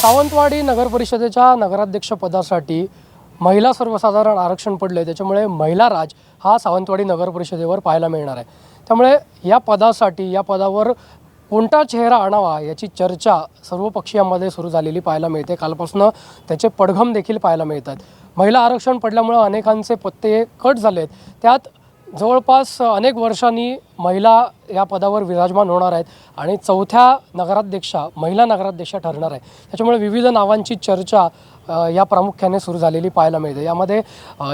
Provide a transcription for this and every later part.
सावंतवाडी नगर परिषदेच्या महिला सर्वसाधारण आरक्षण पडले त्याच्यामुळे महिला राज हा सावंतवाडी नगर परिषदेवर पाहायला मिळणार आहे. त्यामुळे या पदासाठी या पदावर कोणता चेहरा आणावा याची चर्चा सर्व पक्षीयांमध्ये सुरू झालेली पाहायला मिळते. कालपासून त्याचे पडघम देखील पाहायला मिळतात. महिला आरक्षण पडल्यामुळं अनेकांचे पत्ते कट झालेत. त्यात जवळपास अनेक वर्षांनी महिला या पदावर विराजमान होणार आहेत आणि चौथ्या नगराध्यक्षा महिला नगराध्यक्षा ठरणार आहे त्याच्यामुळे विविध नावांची चर्चा या प्रामुख्याने सुरू झालेली पाहायला मिळते. यामध्ये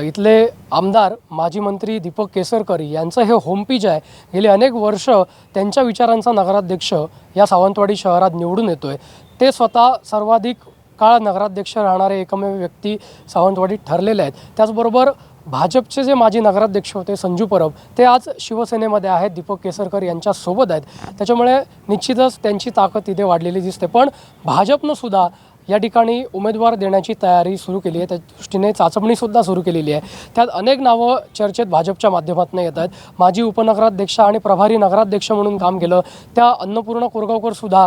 इथले आमदार माजी मंत्री दीपक केसरकर यांचं हे होमपीज आहे. गेली अनेक वर्ष त्यांच्या विचारांचा नगराध्यक्ष या सावंतवाडी शहरात निवडून येतो आहे ते स्वतः सर्वाधिक काळ नगराध्यक्ष राहणारे एकमेव व्यक्ती सावंतवाडीत ठरलेले आहेत. त्याचबरोबर भाजपचे जे माजी नगराध्यक्ष होते संजू परब ते आज शिवसेनेमध्ये आहेत. दीपक केसरकर यांच्यासोबत आहेत. त्याच्यामुळे निश्चितच त्यांची ताकद तिथे वाढलेली दिसते. पण भाजपनं सुद्धा या ठिकाणी उमेदवार देण्याची तयारी सुरू केली आहे. त्या दृष्टीने चाचपणीसुद्धा सुरू केलेली आहे. त्यात अनेक नावं चर्चेत भाजपच्या माध्यमातून येत आहेत. माजी उपनगराध्यक्ष आणि प्रभारी नगराध्यक्ष म्हणून काम केलं. त्या अन्नपूर्णा कोरगावकरसुद्धा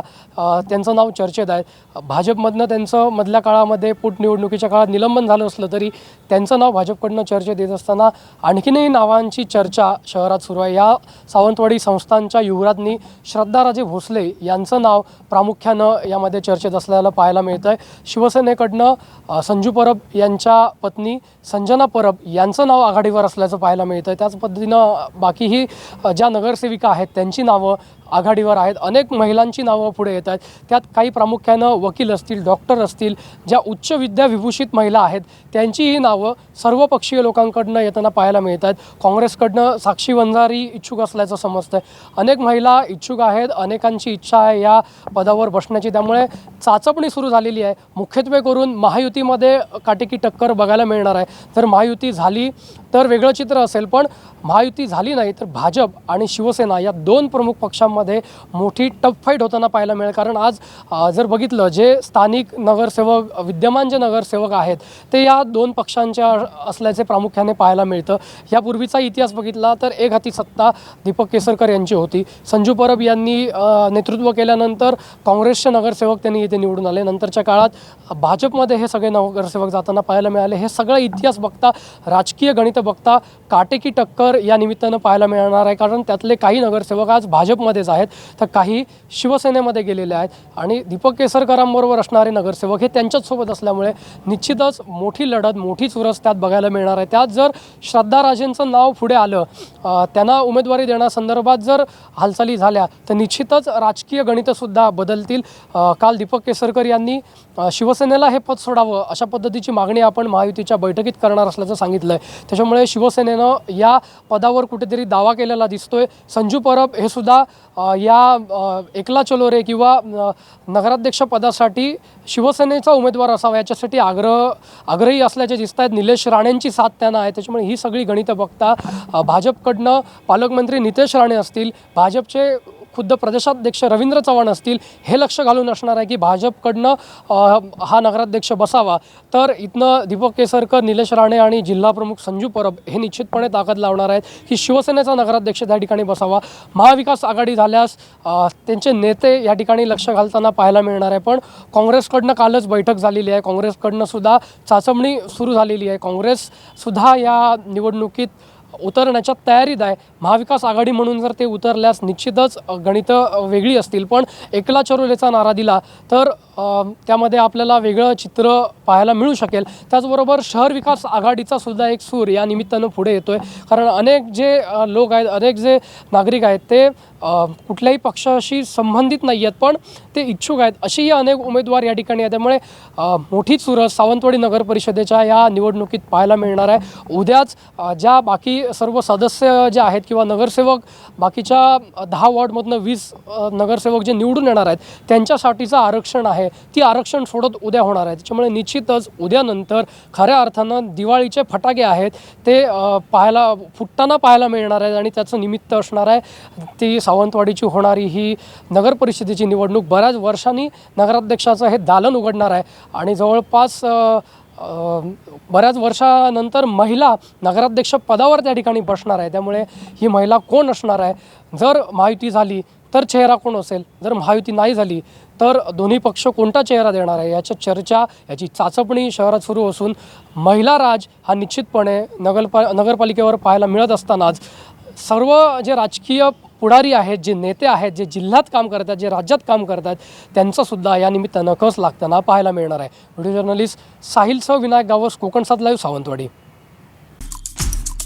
त्यांचं नाव चर्चेत आहे. भाजपमधनं त्यांचं मधल्या काळामध्ये पोटनिवडणुकीच्या काळात निलंबन झालं असलं तरी त्यांचं नाव भाजपकडनं चर्चेत येत असताना आणखीनही नावांची चर्चा शहरात सुरू आहे. या सावंतवाडी संस्थांच्या युवराजनी श्रद्धाराजे भोसले यांचं नाव प्रामुख्यानं यामध्ये चर्चेत असल्याला पाहायला मिळतं. आहे. शिवसेनेकडनं संजू परब यांच्या पत्नी संजना परब यांचं नाव आघाडीवर असल्याचं पाहायला मिळतं आहे त्याच पद्धतीनं बाकीही ज्या नगरसेविका आहेत त्यांची नावं आघाडीवर आहेत. अनेक महिलांची नावं पुढे येत आहेत. त्यात काही प्रामुख्यानं वकील असतील डॉक्टर असतील ज्या उच्च विद्याविभूषित महिला आहेत त्यांचीही नावं सर्वपक्षीय लोकांकडनं येताना पाहायला मिळत आहेत. काँग्रेसकडनं साक्षी वंजारी इच्छुक असल्याचं समजतं आहे अनेक महिला इच्छुक आहेत अनेकांची इच्छा आहे या पदावर बसण्याची. त्यामुळे चाचपणी सुरू झालेली आहे. मुख्यत्वे करून महायुतीमध्ये काटेकी टक्कर बघायला मिळणार आहे. जर महायुती झाली तर वेगळं चित्र असेल पण महायुती झाली नाही तर भाजप आणि शिवसेना या दोन प्रमुख पक्षांमध्ये मोठी टफ फाईट होताना पाहायला मिळेल. कारण आज जर बघितलं जे स्थानिक नगरसेवक विद्यमान जे नगरसेवक आहेत ते या दोन पक्षांच्या असल्याचे प्रामुख्याने पाहायला मिळतं. यापूर्वीचा इतिहास बघितला तर एक हाती सत्ता दीपक केसरकर यांची होती. संजू परब यांनी नेतृत्व केल्यानंतर काँग्रेसचे नगरसेवक त्यांनी इथे निवडून आले. नंतरच्या काळात भाजपमध्ये हे सगळे नगरसेवक जाताना पाहायला मिळाले. हे सगळं इतिहास बघता राजकीय गणित बघता काटेकी टक्कर या निमित्तानं पाहायला मिळणार आहे. कारण त्यातले काही नगरसेवक आज भाजपमध्येच आहेत. तर काही शिवसेनेमध्ये गेलेले आहेत. आणि दीपक केसरकरांबरोबर असणारे नगरसेवक हे त्यांच्याचसोबत असल्यामुळे निश्चितच मोठी लढत मोठी चुरस त्यात बघायला मिळणार आहे. त्यात जर श्रद्धा राजेंचं नाव पुढे आलं त्यांना उमेदवारी देण्यासंदर्भात जर हालचाली झाल्या तर निश्चितच राजकीय गणितंसुद्धा बदलतील. काल दीपक केसरकर यांनी शिवसेनेला हे पद सोडावं अशा पद्धतीची मागणी आपण महायुतीच्या बैठकीत करणार असल्याचं सांगितलं आहे त्याच्यामुळे शिवसेनेनं या पदावर कुठेतरी दावा केलेला दिसतोय. संजू परब हे सुद्धा या एकला चलो रे किंवा नगराध्यक्ष पदासाठी शिवसेनेचा उमेदवार असावा याच्यासाठी आग्रह आग्रही असल्याचे दिसत आहेत निलेश राणेंची साथ त्यांना आहे. त्याच्यामुळे ही सगळी गणितं बघता भाजपकडनं पालकमंत्री नितेश राणे असतील. भाजपचे खुद्द प्रदेशाध्यक्ष रवींद्र चव्हाण असतील हे लक्ष घालून असणार आहे की भाजपकडनं हा नगराध्यक्ष बसावा. तर इथनं दीपक केसरकर निलेश राणे आणि जिल्हा प्रमुख संजू परब हे निश्चितपणे ताकद लावणार आहेत की शिवसेनेचा नगराध्यक्ष त्या ठिकाणी बसावा. महाविकास आघाडी झाल्यास त्यांचे नेते या ठिकाणी लक्ष घालताना पाहायला मिळणार आहे. पण काँग्रेसकडनं कालच बैठक झालेली आहे. काँग्रेसकडनं सुद्धा चाचपणी सुरू झालेली आहे. काँग्रेससुद्धा या निवडणुकीत उतरण्याच्या तयारीत आहे. महाविकास आघाडी म्हणून जर ते उतरल्यास निश्चितच गणितं वेगळी असतील. पण एकला चरोलेचा नारा दिला तर त्यामध्ये आपल्याला वेगळं चित्र पाहायला मिळू शकेल. त्याचबरोबर शहर विकास आघाडीचा सुद्धा एक सूर या निमित्तानं पुढे येतो आहे कारण अनेक जे लोक आहेत अनेक जे नागरिक आहेत ते कुठल्याही पक्षाशी संबंधित नाही आहेत पण ते इच्छुक आहेत. अशीही अनेक उमेदवार या ठिकाणी आहेत. त्यामुळे मोठी चुरस सावंतवाडी नगर परिषदेच्या या निवडणुकीत पाहायला मिळणार आहे. उद्याच ज्या बाकी सर्व सदस्य जे आहेत किंवा नगरसेवक बाकीच्या दहा वॉर्डमधनं वीस नगरसेवक जे निवडून येणार आहेत त्यांच्यासाठीचं आरक्षण आहे. ती आरक्षण सोडत उद्या होणार आहे. त्याच्यामुळे निश्चितच उद्यानंतर खऱ्या अर्थानं दिवाळीचे फटाके आहेत. ते पाहायला फुटताना पाहायला मिळणार आहेत आणि त्याचं निमित्त असणार आहे. ती सावंतवाडीची होणारी ही नगर परिषदेची निवडणूक बऱ्याच वर्षांनी नगराध्यक्षाचं हे दालन उघडणार आहे. आणि जवळपास बऱ्याच वर्षानंतर महिला नगराध्यक्ष पदावर त्या ठिकाणी बसणार आहे. त्यामुळे ही महिला कोण असणार आहे? जर माहिती झाली तर चेहरा कोण असेल? जर महायुती नाही झाली तर दोन्ही पक्ष कोणता चेहरा देणार आहे? याच्या चर्चा याची चाचपणी शहरात सुरू असून महिला राज हा निश्चितपणे नगरपा नगरपालिकेवर पाहायला मिळत असतानाच सर्व जे राजकीय पुढारी आहेत जे नेते आहेत जे जिल्ह्यात काम करतात जे राज्यात काम करतात त्यांचंसुद्धा या निमित्तानं कस लागताना पाहायला मिळणार आहे? व्हिडिओ जर्नलिस्ट साहिलसह विनायक गावस कोकण सात लाईव्ह सावंतवाडी.